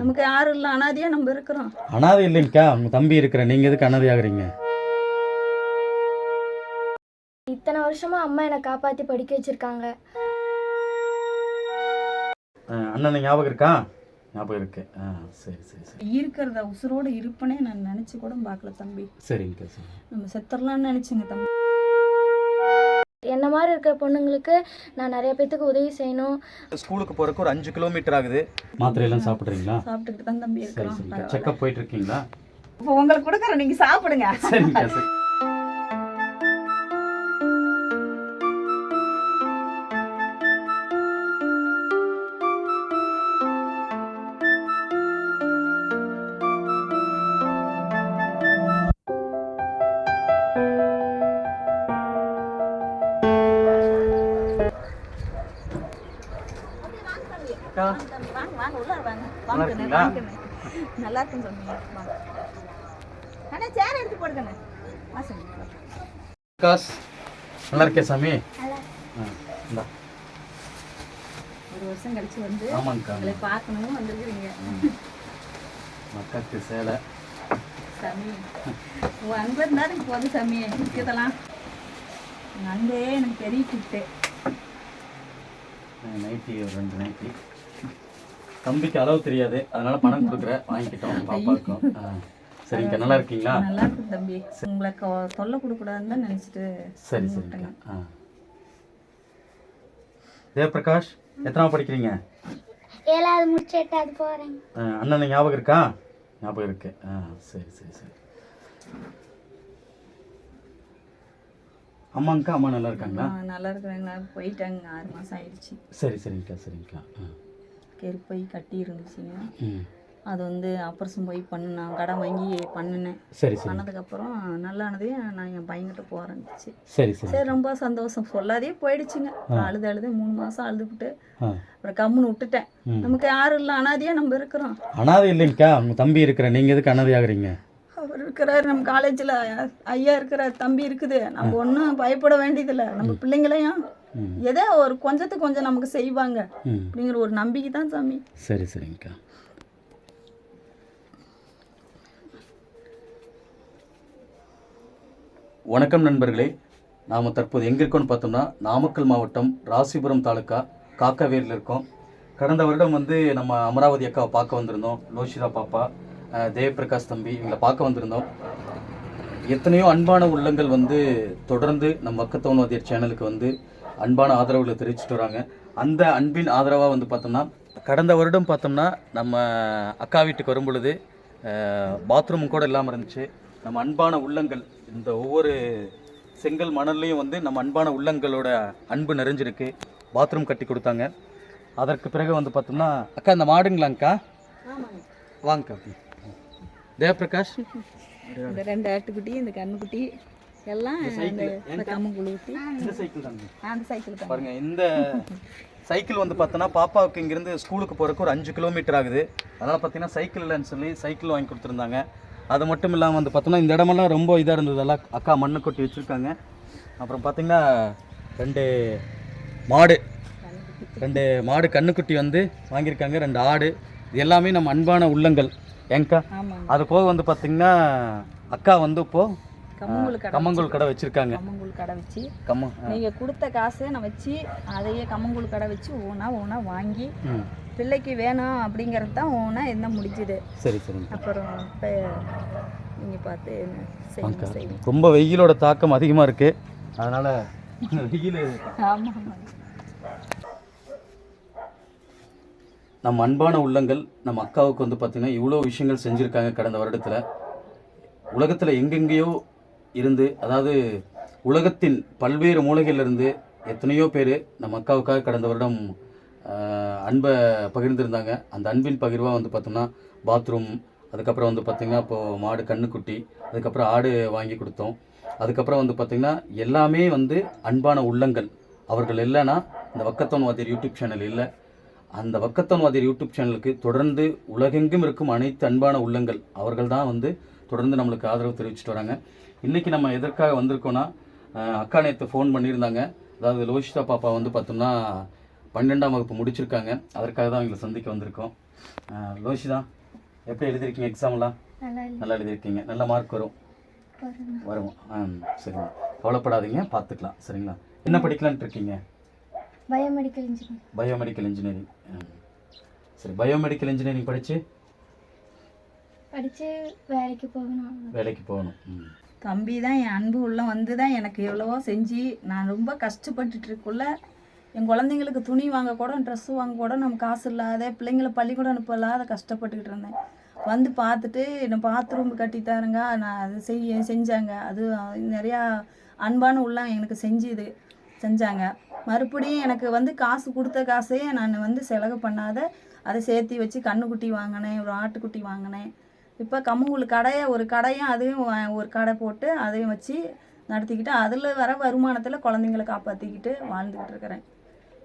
நமக்கு யாரும் இல்லை அனாதையா நம்ம இருக்கிறோம். அனாதை இல்லைங்கக்கா உங்கள் தம்பி இருக்கிற நீங்கள் எதுக்கு அனாதை ஆகுறீங்க இத்தனை வருஷமா அம்மா என்னை காப்பாற்றி படிக்க வச்சிருக்காங்க. அண்ணன் ஞாபகம் இருக்கா? ஞாபகம் இருக்கு. ஆ சரி சரி சரி. இருக்கிறத உசுரோட இருப்பனே நான் நினைச்சு கூட பார்க்கல தம்பி. சரிங்கக்கா சரி. நம்ம செத்துடலாம்னு நினைச்சுங்க தம்பி. என்ன மாதிரி இருக்கிற பொண்ணுங்களுக்கு நான் நிறைய பேத்துக்கு உதவி செய்யணும். ஸ்கூலுக்கு போகிறக்கு ஒரு அஞ்சு கிலோமீட்டர் ஆகுது. மாத்திரையெல்லாம் சாப்பிட்றீங்களா? சாப்பிட்டுக்கிட்டு தான் தம்பி இருக்கிறோம். செக்கப் போயிட்டு இருக்கீங்களா? இப்போ உங்களுக்கு கொடுக்குறேன் நீங்க சாப்பிடுங்க. சரிங்கக்கா சரி. அக்கா வாங்க வாங்க உள்ள வாங்க நல்லா வாங்க நல்லா இருக்குன்னு சொன்னீங்க வாங்க அண்ணா சேர் எடுத்து போடுங்கண்ணே வாசல் காஸ் நல்லா இருக்கே சாமி? இந்தா. ஒரு வருஷம் கழிச்சு வந்து ஆமாங்கக்கா உங்களை பார்க்கணும் வந்துருக்குறீங்க. மக்களுக்கு சேலை. சாமி உன் அன்பு இருந்தா எனக்கு போதும் சாமி. இதெல்லாம் அன்பே எனக்கு பெரிய கிஃப்ட்டு நைட்டி ஒரு ரெண்டு நைட்டி. தம்பிக்கு அளவு தெரியாது. அதனால பணம் கொடுக்குறேன். வாங்கிக்கிட்டோம். பாப்பாவுக்கும் ஆ. சரிங்கக்கா நல்லா இருக்கீங்களா? நல்லா இருக்கு தம்பி. உங்களை கொ- தொல்லை கொடுக்கூடாதுன்னு தான் நினச்சிட்டு சரி சரிங்கக்கா ஆ. தேவபிரகாஷ் எத்தனாவது படிக்கிறீங்க? ஏழாவது முடிச்சு எட்டாவது போகிறேன் ஆ, அண்ணன் ஞாபகம் இருக்கா? ஞாபகம் இருக்கு. ஆ சரி சரி சரி. அம்மாங்கக்கா அம்மா நல்லா இருக்காங்களா? நல்லா இருக்கிறேங்க. போயிட்டாங்க. ஆறு மாதம் ஆயிடுச்சு. சரி சரிங்கக்கா சரிங்கக்கா. ஆ. கெரு போய் கட்டி இருந்துச்சுங்க அது வந்து ஆப்ரேஷன் போய் பண்ணேன் கடன் வாங்கி பண்ணினேன். சரி பண்ணதுக்கப்புறம் நல்லானதே நான் என் பையன்கிட்ட போகிறேன்னுச்சு சரி சரி. சரி ரொம்ப சந்தோஷம். சொல்லாதே போயிடுச்சுங்க. அழுது அழுது மூணு மாதம் அழுதுபிட்டு ஆ. அப்புறம் கம்முன்னு விட்டுட்டேன். நமக்கு யாரும் இல்லை அனாதையா நம்ம இருக்கிறோம். அனாதை இல்லைங்கக்கா. உங்கள் தம்பி இருக்கிற. நீங்கள் எதுக்கு அனாதை ஆகுறீங்க அவர் இருக்கிறார் நம்ம காலேஜில் ஐயா இருக்கிறார் தம்பி இருக்குது. நம்ம ஒன்றும் பயப்பட வேண்டியதில்லை. நம்ம பிள்ளைங்களையும். ஏதோ ஒரு கொஞ்சத்துக்கு கொஞ்சம் நமக்கு செய்வாங்க அப்படிங்கிற ஒரு நம்பிக்கை தான் சாமி. சரி சரிங்கக்கா. வணக்கம் நண்பர்களே. நாம் தற்போது எங்கே இருக்கோம்னு பார்த்தோம்னா நாமக்கல் மாவட்டம் ராசிபுரம் தாலுக்கா காக்காவேரியில் இருக்கோம். கடந்த வருடம் வந்து நம்ம அமராவதி அக்காவை பார்க்க வந்திருந்தோம். லோஷிதா பாப்பா அஹ், ஜெயபிரகாஷ் தம்பி இவங்களை பார்க்க வந்திருந்தோம். எத்தனையோ அன்பான உள்ளங்கள் வந்து தொடர்ந்து நம்ம வக்கத்தோன்வாதியர் சேனலுக்கு வந்து அன்பான ஆதரவுகளை தெரிவிச்சிட்டு வராங்க. அந்த அன்பின் ஆதரவாக வந்து பார்த்தோம்னா கடந்த வருடம் பார்த்தோம்னா நம்ம அக்கா வீட்டுக்கு வரும் பொழுது பாத்ரூம் கூட இல்லாமல் இருந்துச்சு. நம்ம அன்பான உள்ளங்கள் இந்த ஒவ்வொரு செங்கல் மணல்லையும் வந்து நம்ம அன்பான உள்ளங்களோட அன்பு நிறைஞ்சிருக்கு. பாத்ரூம் கட்டி கொடுத்தாங்க. அதற்கு பிறகு வந்து பார்த்தோம்னா அக்கா இந்த மாடுங்களாங்க்கா வாங்கக்கா. ஜெயபிரகாஷ் இந்த ரெண்டு ஆட்டுக்குட்டி இந்த கண்ணுக்குட்டி எல்லாம் இந்த இந்த கம்மங்குழு ஊற்றி இந்த சைக்கிள் தாங்க. அந்த சைக்கிள் பாருங்க இந்த சைக்கிள் வந்து பார்த்தோன்னா பாப்பாவுக்கு இங்கேருந்து ஸ்கூலுக்கு போகிறக்கு ஒரு அஞ்சு கிலோமீட்டர் ஆகுது. அதனால் பார்த்தீங்கன்னா சைக்கிள் இல்லைன்னு சொல்லி சைக்கிள் வாங்கி கொடுத்துருந்தாங்க. அது மட்டும் இல்லாமல் வந்து பார்த்தோன்னா இந்த இடமெல்லாம் ரொம்ப இதாக இருந்தது. எல்லாம் அக்கா மண்ணு கொட்டி வச்சுருக்காங்க. அப்புறம் பார்த்தீங்கன்னா ரெண்டு மாடு ரெண்டு மாடு கண்ணுக்குட்டி வந்து வாங்கியிருக்காங்க. ரெண்டு ஆடு. இது எல்லாமே நம்ம அன்பான உள்ளங்கள். ஆமாங்க. அது போக வந்து பார்த்தீங்கன்னா அக்கா வந்து இப்போது கம்மங்குழு கடை வச்சுருக்காங்க. கம்மங்குழு கடை வச்சு நீங்கள் கொடுத்த காசை நான் வச்சு அதையே கம்மங்குழு கடை வச்சு ஒவ்வொன்றா ஒவ்வொன்றா வாங்கி பிள்ளைக்கு வேணும் அப்படிங்கிறது தான் ஒவ்வொன்றா என்ன முடிஞ்சுது. சரி சரிங்க அப்புறம் இப்போ நீங்கள் பார்த்து என்ன செய்யுங்க செய்யுங்க ரொம்ப வெயிலோட தாக்கம் அதிகமாக இருக்குது அதனால் வெயில். ஆமாம் நம்ம அன்பான உள்ளங்கள் நம்ம அக்காவுக்கு வந்து பார்த்திங்கன்னா இவ்வளோ விஷயங்கள் செஞ்சுருக்காங்க கடந்த வருடத்தில். உலகத்தில் எங்கெங்கேயோ இருந்து அதாவது உலகத்தின் பல்வேறு மூலைகளிலிருந்து எத்தனையோ பேர் நம்ம அக்காவுக்காக கடந்த வருடம் அன்பை பகிர்ந்திருந்தாங்க. அந்த அன்பின் பகிர்வாக வந்து பார்த்தோம்னா பாத்ரூம் அதுக்கப்புறம் வந்து பார்த்திங்கன்னா இப்போது மாடு கண்ணுக்குட்டி அதுக்கப்புறம் ஆடு வாங்கி கொடுத்தோம். அதுக்கப்புறம் வந்து பார்த்திங்கன்னா எல்லாமே வந்து அன்பான உள்ளங்கள். அவர்கள் இல்லைன்னா இந்த வக்கத்தோன் வாதியர் யூடியூப் சேனல் இல்லை. அந்த வக்கத்தோன் வாதியர் யூடியூப் சேனலுக்கு தொடர்ந்து உலகெங்கும் இருக்கும் அனைத்து அன்பான உள்ளங்கள் அவர்கள் தான் வந்து தொடர்ந்து நம்மளுக்கு ஆதரவு தெரிவிச்சுட்டு வராங்க. இன்றைக்கி நம்ம எதற்காக வந்திருக்கோன்னா அக்கா நேற்று ஃபோன் பண்ணியிருந்தாங்க. அதாவது லோஷிதா பாப்பா வந்து பார்த்தோம்னா பன்னெண்டாம் வகுப்பு முடிச்சிருக்காங்க. அதற்காக தான் அவங்களை சந்திக்க வந்திருக்கோம். லோஷிதா எப்படி எழுதியிருக்கீங்க எக்ஸாம்லாம் நல்லா எழுதியிருக்கீங்க. நல்ல மார்க் வரும். வரும்? ஆ சரிங்க கவலைப்படாதீங்க பார்த்துக்கலாம். சரிங்களா? என்ன படிக்கலான்ட்டு இருக்கீங்க? பயோமெடிக்கல் இன்ஜினியர் பயோமெடிக்கல் இன்ஜினியரிங் சரி பயோமெடிக்கல் இன்ஜினியரிங் படித்து படித்து வேலைக்கு போகணும். வேலைக்கு போகணும். ம். தம்பி தான் என் அன்பு உள்ள வந்து தான் எனக்கு எவ்வளவோ செஞ்சு நான் ரொம்ப கஷ்டப்பட்டுட்டு இருக்குள்ள என் குழந்தைங்களுக்கு துணி வாங்க கூட ட்ரெஸ் வாங்க கூட நம்ம காசு இல்லாத பிள்ளைங்களை பள்ளிக்கூடம் அனுப்ப இல்லாத கஷ்டப்பட்டுக்கிட்டு இருந்தேன். வந்து பார்த்துட்டு என்னை பாத்ரூம் கட்டித்தாருங்க நான் அது செய்ய செஞ்சாங்க. அது நிறையா அன்பான உள்ள எனக்கு செஞ்சுது செஞ்சாங்க. மறுபடியும் எனக்கு வந்து காசு கொடுத்த காசையே நான் வந்து செலவு பண்ணாத அதை சேர்த்து வச்சு கண்ணுக்குட்டி வாங்கினேன் ஒரு ஆட்டுக்குட்டி வாங்கினேன். இப்போ கம்மங்கூழ் கடையை ஒரு கடையும் அதையும் ஒரு கடை போட்டு அதையும் வச்சு நடத்திக்கிட்டு அதில் வர வருமானத்தில் குழந்தைங்கள காப்பாற்றிக்கிட்டு வாழ்ந்துக்கிட்டு இருக்கிறேன்.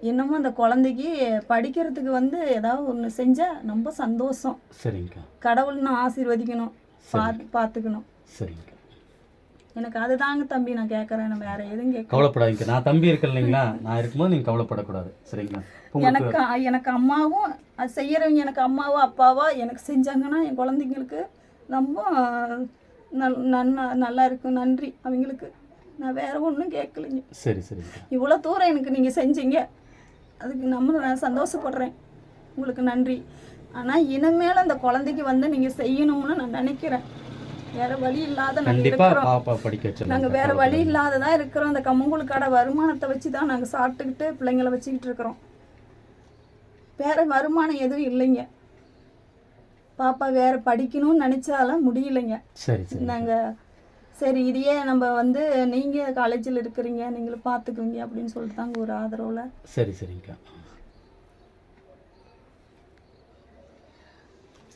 இன்னமும் அந்த குழந்தைக்கு படிக்கிறதுக்கு வந்து ஏதாவது ஒன்று செஞ்சால் ரொம்ப சந்தோஷம். சரிங்கக்கா. கடவுள் நான் ஆசீர்வதிக்கணும். பார்த்து பார்த்துக்கணும் சரிங்கக்கா. எனக்கு அதுதாங்க தம்பி நான் கேட்குறேன் நான் வேற எதுவும் கேட்க கவலைப்படாதீங்க. நான் தம்பி இருக்கேன் இல்லைங்களா? நான் இருக்கும்போது நீங்கள் கவலைப்படக்கூடாது. சரிங்களா? எனக்கு எனக்கு அம்மாவும் அது செய்கிறவங்க எனக்கு அம்மாவோ அப்பாவோ எனக்கு செஞ்சாங்கன்னா என் குழந்தைங்களுக்கு ரொம்ப நல் நன்னா நல்லா இருக்கும். நன்றி. அவங்களுக்கு நான் வேற ஒன்றும் கேட்கலைங்க. சரி சரிங்கக்கா இவ்வளோ தூரம் எனக்கு நீங்கள் செஞ்சீங்க. அதுக்கு நம்ம நான் சந்தோஷப்படுறேன். உங்களுக்கு நன்றி. ஆனால் இனிமேல் அந்த குழந்தைக்கு வந்து நீங்கள் செய்யணும்னு நான் நினைக்கிறேன். வேற வழி இல்லாத இருக்கிறோம். பாப்பா படிக்க வச்சிடலாம். நாங்கள் வேற வழி இல்லாததான் இருக்கிறோம். அந்த கம்மங்கூழ் கடை வருமானத்தை வச்சு தான் நாங்கள் சாப்பிட்டுக்கிட்டு பிள்ளைங்கள வச்சுக்கிட்டு இருக்கிறோம். வேற வருமானம் எதுவும் இல்லைங்க. பாப்பா வேற படிக்கணும்னு நினைச்சாலும் முடியலைங்க. சரி சரி. நாங்கள் சரி இதையே நம்ம வந்து நீங்கள் காலேஜில் இருக்கிறீங்க நீங்களும் பார்த்துக்குவீங்க அப்படின்னு சொல்லிட்டு தாங்க ஒரு ஆதரவில். சரி சரிங்கக்கா.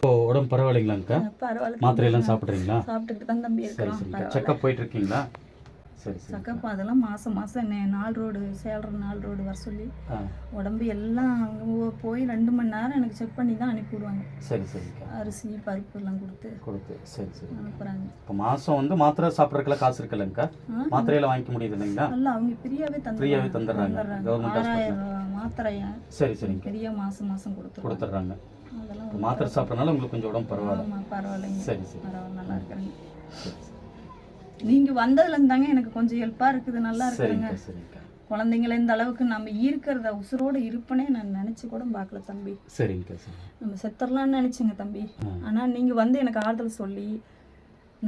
இப்போ உடம்பு பரவாயில்லைங்களாங்கக்கா பரவாயில்ல மாத்திரையெல்லாம் சாப்பிட்றீங்களா சாப்பிட்டுக்கிட்டு தான் தம்பி சரி இருக்கிறோம். செக்கப் போயிட்டு இருக்கீங்களா சரி சரி. சக்கப்பா அதெல்லாம் மாதம் மாதம் நாள் ரோடு சேலர நாள் ரோடு வர சொல்லி உடம்பு எல்லாம் அங்க போய் ரெண்டு மணி நேரம் எனக்கு செக் பண்ணி தான் அனுப்பி விடுவாங்க. சரி சரிங்கக்கா அரிசி பருப்பு எல்லாம் கொடுத்து கொடுத்து சரி சரி அனுப்புகிறாங்க இப்போ மாதம் வந்து மாத்திரை சாப்பிட்றதுக்கெல்லாம் காசு இருக்குல்லங்கக்கா மாத்திரையெல்லாம் வாங்கிக்க முடியுது இல்லைங்களா? நல்லா அவங்க ஃப்ரீயாகவே தந்து ஃப்ரீயாகவே தந்துடுறாங்க. கவர்மெண்ட் மாத்திரைய சரி சரிங்க. பெரிய மாதம் மாதம் கொடுத்துருவாங்க கொடுத்துட்றாங்க. இப்போ மாத்திரை சாப்பிட்றதுனால உங்களுக்கு கொஞ்சம் உடம்பு பரவாயில்ல. பரவாயில்லைங்க. சரி சரி. பரவாயில்ல நல்லா இருக்கிறேங்க. நீங்கள் வந்ததுலேருந்து தாங்க எனக்கு கொஞ்சம் ஹெல்ப்பாக இருக்குது நல்லா இருக்குதுங்க சரிங்கக்கா சரிங்கக்கா குழந்தைங்கள இந்த அளவுக்கு நம்ம ஈர்க்கிறத உசுரோட இருப்பனே நான் நினச்சி கூட பார்க்கல தம்பி. சரிங்கக்கா சரி நம்ம செத்துடலாம்னு நினச்சேங்க தம்பி. ஆ. ஆனால் நீங்கள் வந்து எனக்கு ஆறுதல் சொல்லி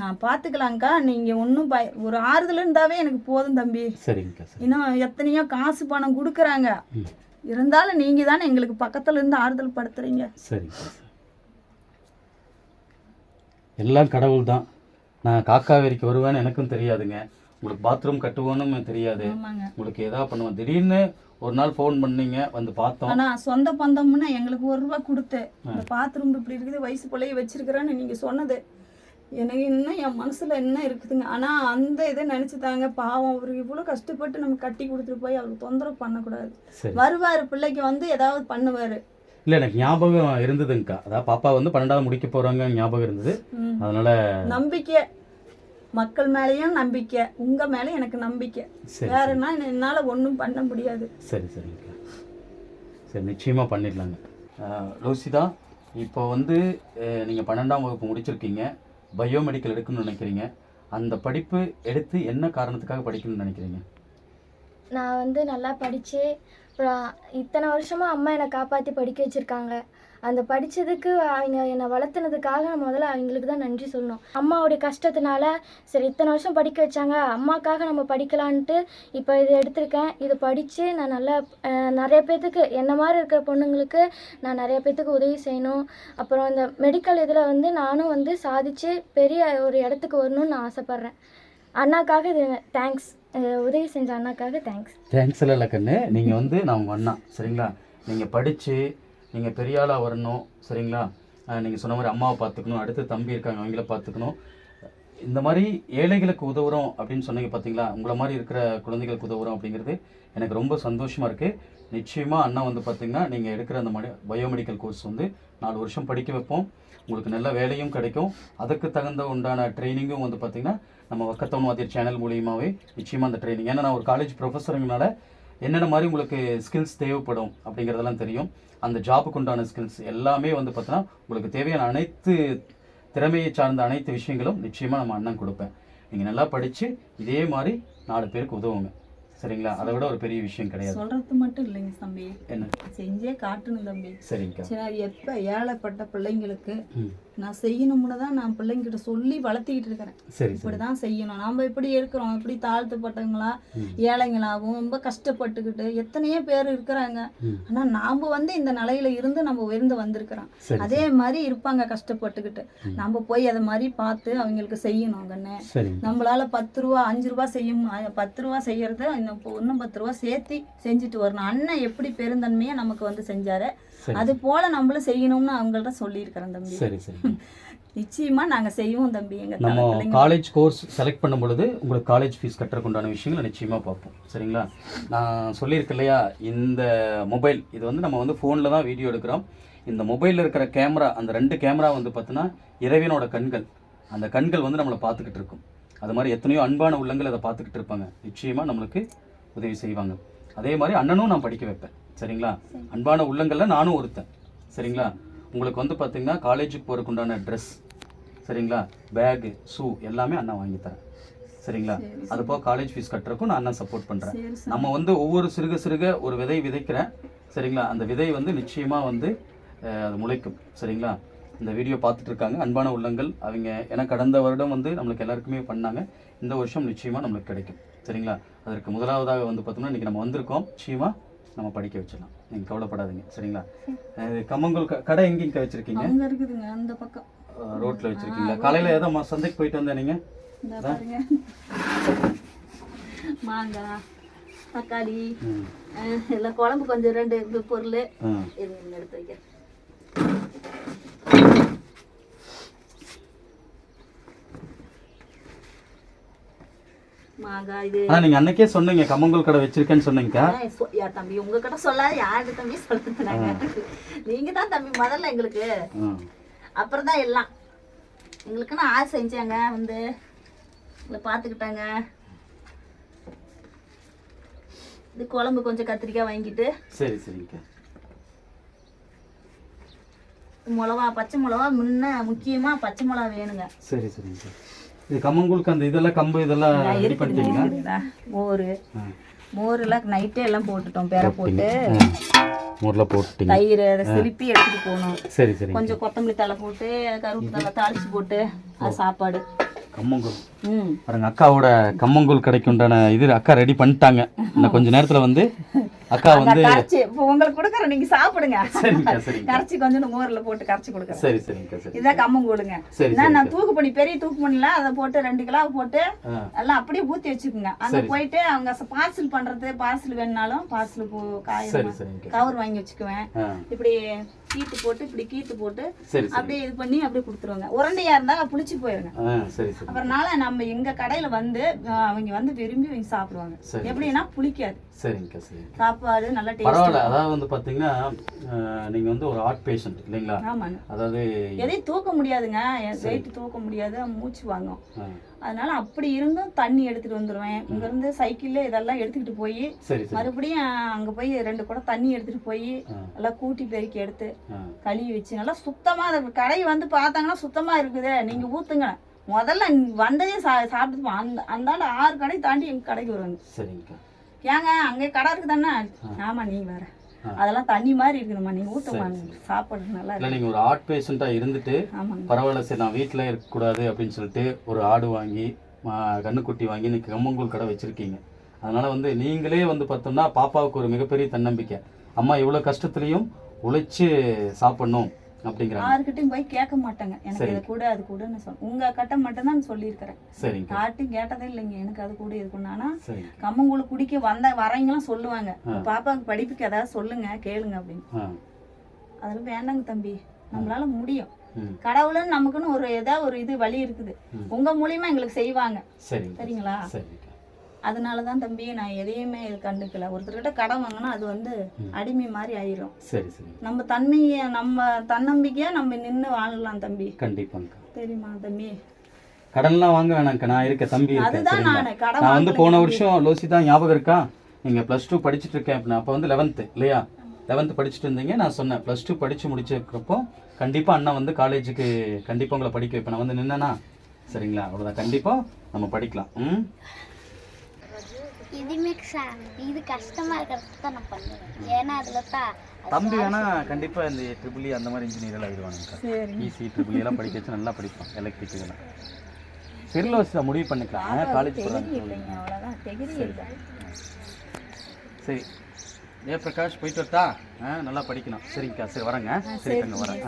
நான் பார்த்துக்கலாங்க்கா நீங்கள் ஒன்றும் பய ஒரு ஆறுதல் இருந்தாவே எனக்கு போதும் தம்பி. சரிங்கக்கா சரி. இன்னும் எத்தனையோ காசு பணம் கொடுக்குறாங்க. இருந்தாலும் நீங்கள் தானே எங்களுக்கு பக்கத்துல இருந்து ஆறுதல் படுத்துறீங்க. சரிங்கக்கா சரி. எல்லாம் கடவுள் தான். நான் காக்காவேரிக்கு வருவேன்னு எனக்கும் தெரியாதுங்க. உங்களுக்கு பாத்ரூம் கட்டுவோன்னு தெரியாது. ஆமாங்க. உங்களுக்கு ஏதாவது பண்ணுவேன். திடீர்னு ஒரு நாள் ஃபோன் பண்ணீங்க வந்து பார்த்தோம். ஆனா சொந்த பந்தம்னு எங்களுக்கு ஒரு ரூபா கொடுத்து. இந்த பாத்ரூம் இப்படி இருக்குது வயசு பிள்ளைய வச்சிருக்கிறேன்னு நீங்க சொன்னது. எனக்கு இன்னும் என் மனசுல என்ன இருக்குதுங்க? ஆனா அந்த இதை நினைச்சுதாங்க பாவம். அவருக்கு இவ்வளவு கஷ்டப்பட்டு நம்ம கட்டி கொடுத்துட்டு போய் அவருக்கு தொந்தரவு பண்ணக்கூடாது. சரி. வருவாரு பிள்ளைக்கு வந்து ஏதாவது பண்ணுவாரு. இல்லை எனக்கு ஞாபகம் இருந்ததுங்கக்கா. அதாவது பாப்பா வந்து பன்னெண்டாவது முடிக்க போகிறாங்க ஞாபகம் இருந்தது. அதனால நம்பிக்கை. மக்கள் மேலேயும் நம்பிக்கை. உங்க மேல எனக்கு நம்பிக்கை. சரி வேறன்னா என்னால ஒண்ணும் பண்ண முடியாது. சரி சரிங்கக்கா. சரி நிச்சயமாக பண்ணிடலாங்க. லூசிதா இப்போ வந்து நீங்கள் பன்னெண்டாம் வகுப்பு முடிச்சிருக்கீங்க. பயோமெடிக்கல் எடுக்கணும்னு நினைக்கிறீங்க? அந்த படிப்பு எடுத்து என்ன காரணத்துக்காக படிக்கணும்னு நினைக்கிறீங்க? நான் வந்து நல்லா படித்து அப்புறம் இத்தனை வருஷமாக அம்மா என்னை காப்பாற்றி படிக்க வச்சுருக்காங்க. அந்த படித்ததுக்கு அவங்க என்னை வளர்த்துனதுக்காக நான் முதல்ல அவங்களுக்கு தான் நன்றி சொல்லணும். அம்மாவுடைய கஷ்டத்தினால சரி இத்தனை வருஷம் படிக்க வச்சாங்க அம்மாக்காக நம்ம படிக்கலான்ட்டு இப்போ இது எடுத்திருக்கேன். இதை படித்து நான் நல்லா நிறைய பேர்த்துக்கு என்ன மாதிரி இருக்கிற பொண்ணுங்களுக்கு நான் நிறைய பேர்த்துக்கு உதவி செய்யணும். அப்புறம் இந்த மெடிக்கல் இதில் வந்து நானும் வந்து சாதித்து பெரிய ஒரு இடத்துக்கு வரணும்னு நான் ஆசைப்பட்றேன். அண்ணாக்காக தேங்க்ஸ் உதவி செஞ்ச அண்ணாக்காக தேங்க்ஸ் தேங்க்ஸ் இல்லை கண்ணு நீங்கள் வந்து நான் உங்கள் அண்ணா. சரிங்களா? நீங்கள் படித்து நீங்கள் பெரிய ஆளாக வரணும். சரிங்களா? நீங்கள் சொன்ன மாதிரி அம்மாவை பார்த்துக்கணும். அடுத்து தம்பி இருக்காங்க அவங்கள பார்த்துக்கணும். இந்த மாதிரி ஏழைகளுக்கு உதவுறோம் அப்படின்னு சொன்னீங்க பார்த்தீங்களா உங்களை மாதிரி இருக்கிற குழந்தைகளுக்கு உதவுறோம் அப்படிங்கிறது எனக்கு ரொம்ப சந்தோஷமாக இருக்குது நிச்சயமாக அண்ணா வந்து பார்த்தீங்கன்னா நீங்கள் எடுக்கிற அந்த மடி பயோமெடிக்கல் கோர்ஸ் வந்து நாலு வருஷம் படிக்க வைப்போம். உங்களுக்கு நல்ல வேலையும் கிடைக்கும். அதுக்கு தகுந்த உண்டான ட்ரைனிங்கும் வந்து பார்த்திங்கன்னா நம்ம வக்கத்தவன் வாத்தியர் சேனல் மூலியமாகவே நிச்சயமாக அந்த ட்ரைனிங் ஏன்னா நான் ஒரு காலேஜ் ப்ரொஃபஸருங்கனால என்னென்ன மாதிரி உங்களுக்கு ஸ்கில்ஸ் தேவைப்படும் அப்படிங்கிறதெல்லாம் தெரியும். அந்த ஜாபுக்கு உண்டான ஸ்கில்ஸ் எல்லாமே வந்து பார்த்தோன்னா உங்களுக்கு தேவையான அனைத்து திறமையை சார்ந்த அனைத்து விஷயங்களும் நிச்சயமாக நம்ம அண்ணன் கொடுப்பேன். நீங்கள் நல்லா படித்து இதே மாதிரி நாலு பேருக்கு உதவுங்க. சரிங்களா? அதை விட ஒரு பெரிய விஷயம் கிடையாது. சொல்றது மட்டும் இல்லைங்க தம்பி. என்ன? செஞ்சே காட்டணும் தம்பி. சரிங்கக்கா சரி எப்ப ஏழைப்பட்ட பிள்ளைங்களுக்கு நான் செய்யணும்னு தான் நான் பிள்ளைங்கிட்ட சொல்லி வளர்த்திக்கிட்டு இருக்கிறேன். இப்படிதான் செய்யணும். நாம இப்படி இருக்கிறோம். இப்படி தாழ்த்தப்பட்டவங்களா. ஏழைங்களாகவும் ரொம்ப கஷ்டப்பட்டுக்கிட்டு எத்தனையோ பேர் இருக்கிறாங்க. ஆனா நாம வந்து இந்த நிலையில இருந்து நம்ம உயர்ந்து வந்திருக்கிறோம். அதே மாதிரி இருப்பாங்க கஷ்டப்பட்டுக்கிட்டு. நம்ம போய் அதை மாதிரி பார்த்து அவங்களுக்கு செய்யணும் கண்ணு. நம்மளால பத்து ரூபா அஞ்சு ரூபா செய்யும் பத்து ரூபா செய்யறத இன்னும் பத்து ரூபா சேர்த்து செஞ்சுட்டு வரணும். அண்ணன் எப்படி பெருந்தன்மையா நமக்கு வந்து செஞ்சாரு? சரி அது போல நம்மளும் செய்யணும்னு அவங்கள்ட்ட சொல்லியிருக்கிறேன் தம்பி. சரி சரி. நிச்சயமா நாங்க செய்வோம் தம்பி எங்க நம்ம காலேஜ் கோர்ஸ் செலக்ட் பண்ணும் பொழுது உங்களுக்கு காலேஜ் ஃபீஸ் கட்டுறதுக்கு உண்டான விஷயங்களை நிச்சயமாக பார்ப்போம். சரிங்களா? நான் சொல்லியிருக்கேன் இல்லையா? இந்த மொபைல் இது வந்து நம்ம வந்து ஃபோனில் தான் வீடியோ எடுக்கிறோம். இந்த மொபைலில் இருக்கிற கேமரா அந்த ரெண்டு கேமரா வந்து பார்த்தீங்கன்னா இறைவனோட கண்கள். அந்த கண்கள் வந்து நம்மளை பார்த்துக்கிட்டு இருக்கும். அது மாதிரி எத்தனையோ அன்பான உள்ளங்கள் அதை பார்த்துக்கிட்டு இருப்பாங்க. நிச்சயமாக நம்மளுக்கு உதவி செய்வாங்க. அதே மாதிரி அண்ணனும் நான் படிக்க வைப்பேன். சரிங்களா? அன்பான உள்ளங்கள்ல நானும் ஒருத்தன். சரிங்களா? உங்களுக்கு வந்து பார்த்தீங்கன்னா காலேஜுக்கு போகிறதுக்கு உண்டான ட்ரெஸ் சரிங்களா? பேகு ஷூ எல்லாமே அண்ணா வாங்கி தரேன். சரிங்களா? சரி, அது போக காலேஜ் ஃபீஸ் கட்டுறதுக்கும் நான் அண்ணன் சப்போர்ட் பண்ணுறேன் நம்ம வந்து ஒவ்வொரு சிறுக சிறுக ஒரு விதை விதைக்கிறேன். சரிங்களா? அந்த விதை வந்து நிச்சயமாக வந்து அது முளைக்கும். சரிங்களா? இந்த வீடியோ பார்த்துட்டு இருக்காங்க. அன்பான உள்ளங்கள். அவங்க ஏன்னா கடந்த வருடம் வந்து நம்மளுக்கு எல்லாருக்குமே பண்ணாங்க. இந்த வருஷம் நிச்சயமாக நம்மளுக்கு கிடைக்கும். சரிங்களா? அதற்கு முதலாவதாக வந்து பார்த்தோம்னா இன்றைக்கி நம்ம வந்திருக்கோம். நிச்சயமாக நம்ம படிக்க வச்சிடலாம். நீங்கள் கவலைப்படாதீங்க சரிங்களா? கம்மங்கூழ் கடை எங்கேங்க வச்சுருக்கீங்க? அங்க இருக்குதுங்க அந்த பக்கம். ரோட்டில் வச்சுருக்கீங்களா? காலையில் ஏதோ ம- சந்தைக்கு போயிட்டு வந்தேன் நீங்கள் மாங்காய் தக்காளி எல்லாம் குழம்பு கொஞ்சம் ரெண்டு பொருள். எடுத்து வைக்கிறேன். அன்னைக்கே சொன்னீங்க கம்மங்கூழ் கடை வச்சிருக்கேன்னு சொன்னீங்கக்கா ஏய், சொ- யா தம்பி உங்ககிட்ட சொல்லாத யாரு தம்பி சொல்றது நாங்க தான் தம்பி முதல்ல எங்களுக்கு. அப்புறம் தான் எல்லாம். எங்களுக்குன்னு ஆசை செஞ்சாங்க வந்து எங்களை பார்த்துக்கிட்டாங்க. இது குழம்பு கொஞ்சம் கத்திரிக்காய் வாங்கிட்டு. சரி சரிங்கக்கா மிளவா பச்சை மிளவா முன்ன முக்கியமா பச்சை மிளவா வேணுங்க. சரி சரிங்கக்கா இது கம்மங்கூழுக்கு அந்த இதெல்லாம் கம்பு இதெல்லாம் ரெடி பண்ணிட்டீங்களா? மோர். ஆ. மோர் எல்லாம் நைட்டே எல்லாம் போட்டுட்டோம் பேர போட்டு ஊரில் போட்டுட்டீங்க. தயிர் அதை சிலுப்பி எடுத்துட்டு போகணும். சரி சரி கொஞ்சம் கொத்தமல்லி தலை போட்டு கருவேப்பிலை தலை தாளிச்சு போட்டு அது சாப்பாடு. கம்மங்கூழ் ம். பாருங்க அக்காவோட கம்மங்கூழ் கடைக்கு உண்டான இது அக்கா ரெடி பண்ணிட்டாங்க. இன்னும் கொஞ்ச நேரத்துல வந்து அக்கா வந்து கரைச்சி உங்களுக்கு கொடுக்குறேன் நீங்க சாப்பிடுங்க. சரிங்கக்கா சரிங்க கரைச்சி கொஞ்சம் மோர்ல போட்டு கரைச்சி கொடுக்குறேன். சரி சரிங்கக்கா சரி. இதான் கம்மங்கூழுங்க சரி நான் தூக்கு பண்ணி பெரிய தூக்கு பண்ணிலாம் அதை போட்டு ரெண்டு கிலோ போட்டு எல்லாம் அப்படியே ஊத்தி வச்சுக்கோங்க. அங்க போயிட்டு அவங்க பார்சல் பண்றது பார்சல் வேணுனாலும் பார்சல் காய கவர் வாங்கி வச்சுக்குவேன். இப்படி கீத்து போட்டு இப்படி கீத்து போட்டு அப்படியே இது பண்ணி அப்படியே கொடுத்துருவாங்க. உரண்டையா இருந்தா புளிச்சு போயிருங்க அப்புறம்னால நம்ம எங்க கடையில வந்து அவங்க வந்து விரும்பி அவங்க சாப்பிடுவாங்க. எப்படின்னா புளிக்காது. சாப்பாடு நல்லா பரவாயில்ல. அதாவது வந்து பாத்தீங்கன்னா நீங்க வந்து ஒரு ஆர்ட் பேஷண்ட் இல்லைங்களா? அதாவது எதையும் தூக்க முடியாதுங்க. வெயிட் தூக்க முடியாது. மூச்சு வாங்கும். அதனால அப்படி இருந்தும் தண்ணி எடுத்துட்டு வந்துருவேன். இங்க இருந்து சைக்கிள்ல இதெல்லாம் எடுத்துக்கிட்டு போய் மறுபடியும் அங்க போய் ரெண்டு குடம் தண்ணி எடுத்துட்டு போய் நல்லா கூட்டி பெருக்கி எடுத்து கழுவி வச்சு நல்லா சுத்தமா அதை கடை வந்து பார்த்தாங்கன்னா சுத்தமா இருக்குது. நீங்க ஊத்துங்க. முதல்ல வந்ததே சா சாப்பிட்டு. அந்த அந்தாண்ட ஆறு கடை தாண்டி எங்க கடைக்கு வருவாங்க. ஏங்க அங்கே கடை இருக்குதானே? ஆமா நீங்க வேற. ஆ. அதெல்லாம் தண்ணி மாதிரி இருக்குதும்மா. நீங்க ஊத்துமா சாப்பாடு நல்லா இல்லை நீங்கள் ஒரு ஆர்ட் பேஷண்ட்டாக இருந்துட்டு பரவாயில்ல சரி நான் வீட்டில் இருக்கக்கூடாது அப்படின்னு சொல்லிட்டு ஒரு ஆடு வாங்கி கன்னுக்குட்டி வாங்கி இன்னைக்கு கம்மங்கூழ் கடை வச்சுருக்கீங்க. அதனால் வந்து நீங்களே வந்து பார்த்தோம்னா பாப்பாவுக்கு ஒரு மிகப்பெரிய தன்னம்பிக்கை. அம்மா இவ்வளோ கஷ்டத்துலேயும் உழைச்சி சாப்பிடணும். யாருக்கிட்டையும் போய் கேட்க மாட்டாங்க. எனக்கு. இது கூட அது கூடன்னு சொல் உங்க கட்ட மட்டும் தான் சொல்லியிருக்கிறேன். யார்ட்டையும் கேட்டதே இல்லைங்க. எனக்கு அது கூட இது சரிங்க. கம்மங்கூழ் குடிக்க வந்த வரவங்களாம் சொல்லுவாங்க. பாப்பாவுக்கு படிப்புக்கு ஏதாவது சொல்லுங்க கேளுங்க அப்படின்னு. அதெல்லாம் வேண்டாங்க தம்பி. நம்மளால முடியும். ம். கடவுளுன்னு நமக்குன்னு ஒரு ஏதாவது ஒரு இது வழி இருக்குது. உங்க மூலியமா எங்களுக்கு செய்வாங்க. சரிங்க. சரிங்களா? சரிங்க. அதனால தான் தம்பி நான் எதையுமே இது கண்டுக்கல. ஒருத்தர்கிட்ட கடன் வாங்கினா அது வந்து அடிமை மாதிரி ஆயிரும். சரி சரி. நம்ம தன்மையை நம்ம தன்னம்பிக்கையா நம்ம நின்று வாழலாம் தம்பி. கண்டிப்பாங்க தெரியுமா தம்பி? கடன்லாம் வாங்க வேணாம்க்கா நான் இருக்க தம்பி அதுதான் நானு. கடன் நான் வந்து போன வருஷம் லோசி தான் ஞாபகம் இருக்கா? நீங்கள் ப்ளஸ் டூ படிச்சுட்டு இருக்கேன் அப்படின்னா அப்போ வந்து லெவன்த்து இல்லையா? லெவன்த்து படிச்சுட்டு இருந்தீங்க நான் சொன்னேன். ப்ளஸ் டூ படித்து முடிச்சிருக்கிறப்போ கண்டிப்பாக அண்ணன் வந்து காலேஜுக்கு கண்டிப்பாக உங்களை படிக்க வைப்பேன். நான் வந்து நின்னேனா? சரிங்களா? அவ்வளோதான் கண்டிப்பாக நம்ம படிக்கலாம். ம்? இதுமே இது கஷ்டமா இருக்கிறது தான் நான் பண்ணுவேன். ஏன்னா அதுல தான் தம்பி வேணா கண்டிப்பாக இந்த ட்ரிபிளி அந்த மாதிரி இன்ஜினியர் சரி ஈசி ட்ரிபிள் எல்லாம் படிக்க வச்சு நல்லா படிப்பான் எலக்ட்ரிக் இதெல்லாம். வச்சு முடிவு பண்ணிக்கலாம் காலேஜ் தெகிரி போகிறாங்க சரி. ஏ பிரகாஷ் போயிட்டு வரட்டா? ஆ நல்லா படிக்கணும். சரிங்கக்கா சரி வரேங்க. சரி தங்க வரேன்.